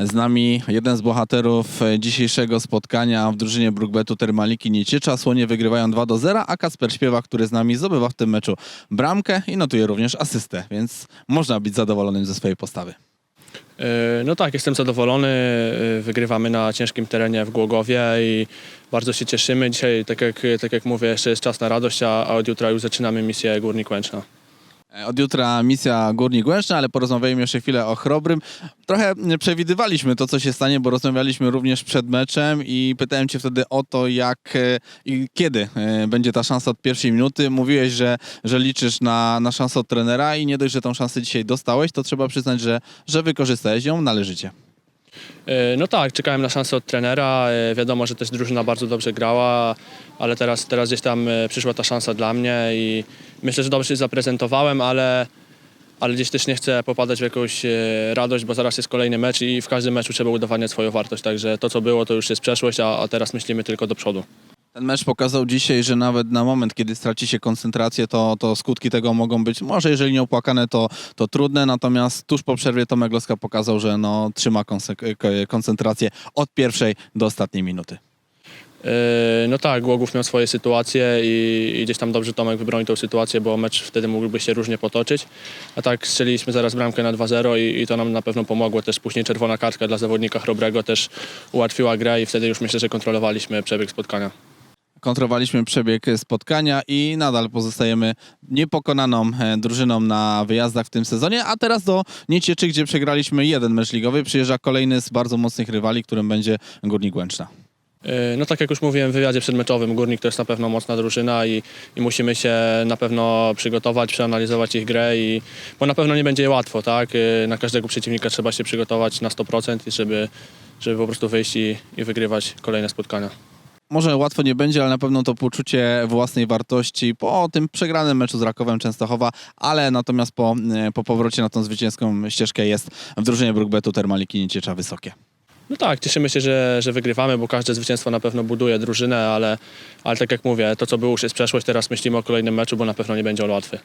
Z nami jeden z bohaterów e, dzisiejszego spotkania w drużynie Brookbetu Termaliki Nieciecza. Słonie wygrywają 2 do 0, a Kasper Śpiewak, który z nami zdobywa w tym meczu bramkę i notuje również asystę, więc można być zadowolonym ze swojej postawy. E, No tak, jestem zadowolony. E, Wygrywamy na ciężkim terenie w Głogowie i bardzo się cieszymy. Dzisiaj, tak jak, tak jak mówię, jeszcze jest czas na radość, a a od jutra już zaczynamy misję Górnik Łęczna. E, Od jutra misja Górnik Łęczna, ale porozmawiajmy jeszcze chwilę o Chrobrym. Trochę m, przewidywaliśmy to, co się stanie, bo rozmawialiśmy również przed meczem i pytałem cię wtedy o to, jak e, i kiedy e, będzie ta szansa od pierwszej minuty. Mówiłeś, że, że liczysz na, na szansę od trenera i nie dość, że tą szansę dzisiaj dostałeś, to trzeba przyznać, że, że wykorzystałeś ją należycie. E, No tak, czekałem na szansę od trenera. E, Wiadomo, że też drużyna bardzo dobrze grała, ale teraz, teraz gdzieś tam e, przyszła ta szansa dla mnie i myślę, że dobrze się zaprezentowałem, ale, ale gdzieś też nie chcę popadać w jakąś radość, bo zaraz jest kolejny mecz i w każdym meczu trzeba udowadniać swoją wartość. Także to, co było, to już jest przeszłość, a, a teraz myślimy tylko do przodu. Ten mecz pokazał dzisiaj, że nawet na moment, kiedy straci się koncentrację, to, to skutki tego mogą być, może jeżeli nie opłakane, to, to trudne, natomiast tuż po przerwie Tomek Loska pokazał, że no, trzyma koncentrację od pierwszej do ostatniej minuty. Yy, No tak, Głogów miał swoje sytuacje i, i gdzieś tam dobrze Tomek wybronił tą sytuację, bo mecz wtedy mógłby się różnie potoczyć. A tak strzeliliśmy zaraz bramkę na 2-0 i, i to nam na pewno pomogło. Też później czerwona kartka dla zawodnika Chrobrego też ułatwiła grę i wtedy już myślę, że kontrolowaliśmy przebieg spotkania. Kontrowaliśmy przebieg spotkania i nadal pozostajemy niepokonaną e, drużyną na wyjazdach w tym sezonie, a teraz do Niecieczy, gdzie przegraliśmy jeden mecz ligowy, przyjeżdża kolejny z bardzo mocnych rywali, którym będzie Górnik Łęczna. Yy, No tak jak już mówiłem w wywiadzie przedmeczowym, Górnik to jest na pewno mocna drużyna i, i musimy się na pewno przygotować, przeanalizować ich grę, i, bo na pewno nie będzie łatwo. Tak? Yy, Na każdego przeciwnika trzeba się przygotować na 100%, i żeby, żeby po prostu wyjść i, i wygrywać kolejne spotkania. Może łatwo nie będzie, ale na pewno to poczucie własnej wartości po tym przegranym meczu z Rakowem Częstochowa, ale natomiast po, e, po powrocie na tą zwycięską ścieżkę jest w drużynie Brookbetu Termaliki Nieciecza wysokie. No tak, cieszymy się, że, że wygrywamy, bo każde zwycięstwo na pewno buduje drużynę, ale, ale tak jak mówię, to co było już jest przeszłość, teraz myślimy o kolejnym meczu, bo na pewno nie będzie on łatwy.